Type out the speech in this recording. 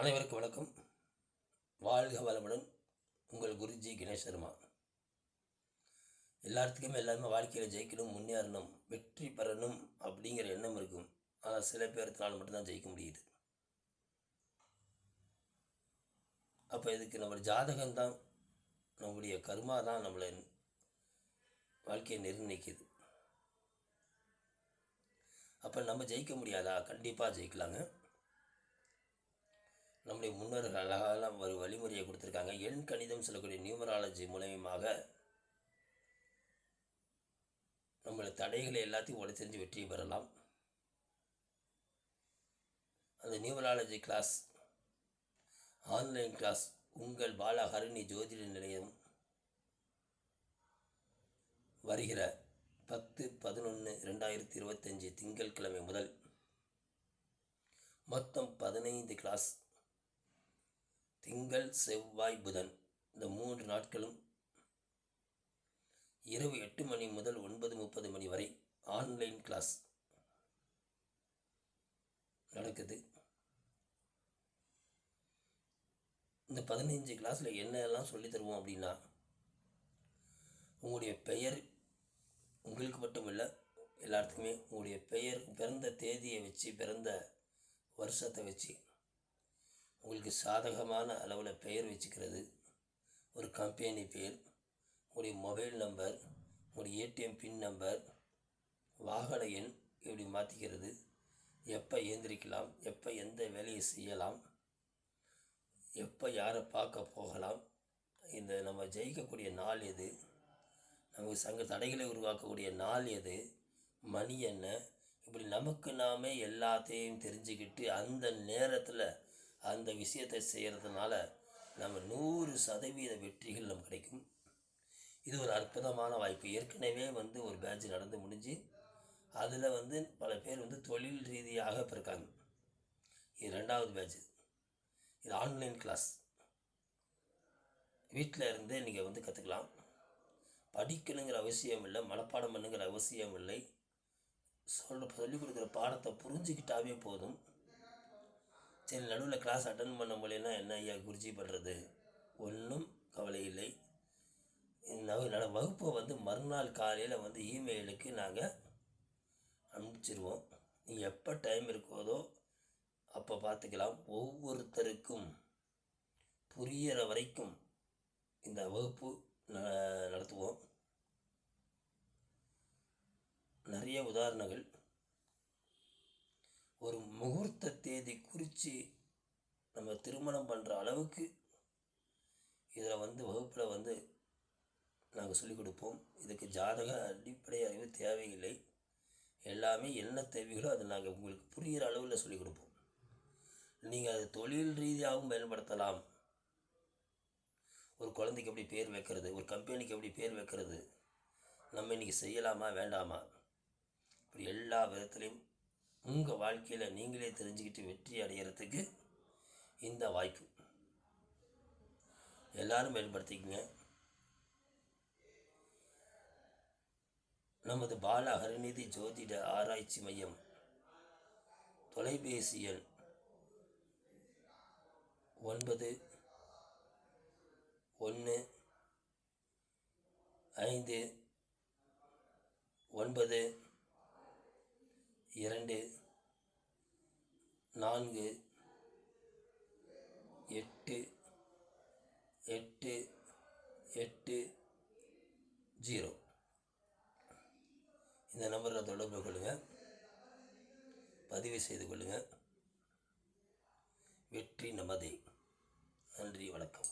அனைவருக்கும் வணக்கம். வாழ்க வளமுடன் உங்கள் குருஜி கணேஷ் சர்மா. எல்லாத்துக்குமே எல்லாருமே வாழ்க்கையில் ஜெயிக்கணும் முன்னேறணும் வெற்றி பெறணும் அப்படிங்கிற எண்ணம் இருக்கும். ஆனால் சில பேர்த்தினால மட்டும்தான் ஜெயிக்க முடியுது. அப்போ இதுக்கு நம்ம ஜாதகம்தான் நம்முடைய கர்மா தான் நம்மளை வாழ்க்கையை நிர்ணயிக்குது. அப்போ நம்ம ஜெயிக்க முடியாதா? கண்டிப்பாக ஜெயிக்கலாங்க. நம்முடைய முன்னோர்கள் அழகான ஒரு வழிமுறையை கொடுத்துருக்காங்க. எண் கணிதம் சொல்லக்கூடிய நியூமராலஜி மூலயமாக நம்மளை தடைகளை எல்லாத்தையும் உடைத்தெறிஞ்சு வெற்றி பெறலாம். அந்த நியூமராலஜி கிளாஸ் ஆன்லைன் கிளாஸ் உங்கள் பாலஹரிணி ஜோதிட நிலையம் வருகிற பத்து பதினொன்று ரெண்டாயிரத்தி இருபத்தஞ்சி திங்கட்கிழமை முதல் மொத்தம் பதினைந்து கிளாஸ் திங்கள் செவ்வாய் புதன். இந்த மூன்று நாட்களும் இரவு எட்டு மணி முதல் ஒன்பது முப்பது மணி வரை ஆன்லைன் கிளாஸ் நடக்குது. இந்த பதினைஞ்சு கிளாஸில் என்னெல்லாம் சொல்லி தருவோம் அப்படின்னா உங்களுடைய பெயர் உங்களுக்கு மட்டும் இல்லை எல்லாத்துக்குமே உங்களுடைய பெயர் பிறந்த தேதியை வச்சு பிறந்த வருஷத்தை வச்சு உங்களுக்கு சாதகமான அளவில் பெயர் வச்சுக்கிறது ஒரு கம்பெனி பேர் உங்களுடைய மொபைல் நம்பர் உங்களுடைய ஏடிஎம் பின் நம்பர் வாகன எண் இப்படி மாற்றிக்கிறது எப்போ ஏந்திரிக்கலாம் எப்போ எந்த வேலையை செய்யலாம் எப்போ யாரை பார்க்க போகலாம் இந்த நம்ம ஜெயிக்கக்கூடிய நாள் எது நமக்கு சங்க தடைகளை உருவாக்கக்கூடிய நாள் எது மணி என்ன இப்படி நமக்கு நாமே எல்லாத்தையும் தெரிஞ்சுக்கிட்டு அந்த நேரத்தில் அந்த விஷயத்தை செய்கிறதுனால நம்ம நூறு சதவீத வெற்றிகள் நமக்கு கிடைக்கும். இது ஒரு அற்புதமான வாய்ப்பு. ஏற்கனவே வந்து ஒரு பேட்ச் நடந்து முடிஞ்சு அதில் வந்து பல பேர் வந்து தொழில் ரீதியாக இப்போ இருக்காங்க இது ரெண்டாவது பேட்ச் இது ஆன்லைன் கிளாஸ் வீட்டில் இருந்தே நீங்கள் வந்து கற்றுக்கலாம் படிக்கணுங்கிற அவசியம் இல்லை மனப்பாடம் பண்ணுங்கிற அவசியம் இல்லை. சொல்கிற சொல்லிக் கொடுக்குற பாடத்தை புரிஞ்சுக்கிட்டாவே போதும். சரி நடுவில் கிளாஸ் அட்டன் பண்ண முடியலன்னா என்ன ஐயா குருஜி பண்ணுறது ஒன்றும் கவலை இல்லை. நட வகுப்பை வந்து மறுநாள் காலையில் வந்து இமெயிலுக்கு நாங்கள் அனுப்பிச்சிருவோம். நீங்கள் எப்போ டைம் இருக்கோதோ அப்போ பார்த்துக்கலாம் ஒவ்வொருத்தருக்கும் புரிகிற வரைக்கும் இந்த வகுப்பு நடத்துவோம். நிறைய உதாரணங்கள் ஒரு முகூர்த்த பிரித்து நம்ம திருமணம் பண்ணுற அளவுக்கு இதில் வந்து வகுப்பில் வந்து நாங்கள் சொல்லிக் கொடுப்போம். இதுக்கு ஜாதக அடிப்படை அறிவு தேவையில்லை. எல்லாமே என்ன தேவைகளோ அதை நாங்கள் உங்களுக்கு புரிகிற அளவில் சொல்லிக் கொடுப்போம். நீங்கள் அது தொழில் ரீதியாகவும் பயன்படுத்தலாம். ஒரு குழந்தைக்கு எப்படி பேர் வைக்கிறது ஒரு கம்பெனிக்கு எப்படி பேர் வைக்கிறது நம்ம இன்றைக்கி செய்யலாமா வேண்டாமா? இப்படி எல்லா விதத்துலேயும் உங்கள் வாழ்க்கையில் நீங்களே தெரிஞ்சுக்கிட்டு வெற்றி அடைகிறதுக்கு இந்த வாய்ப்பு. எல்லாரும் பயன்படுத்திக்கங்க நமது பால ஹரிநிதி ஜோதிட ஆராய்ச்சி மையம் தொலைபேசி எண் ஒன்பது ஒன்று ஐந்து ஒன்பது இரண்டு நான்கு எட்டு எட்டு எட்டு ஜீரோ. இந்த நம்பரில் தொடர்பு கொள்ளுங்கள் பதிவு செய்து கொள்ளுங்கள் வெற்றி நமதே. நன்றி வணக்கம்.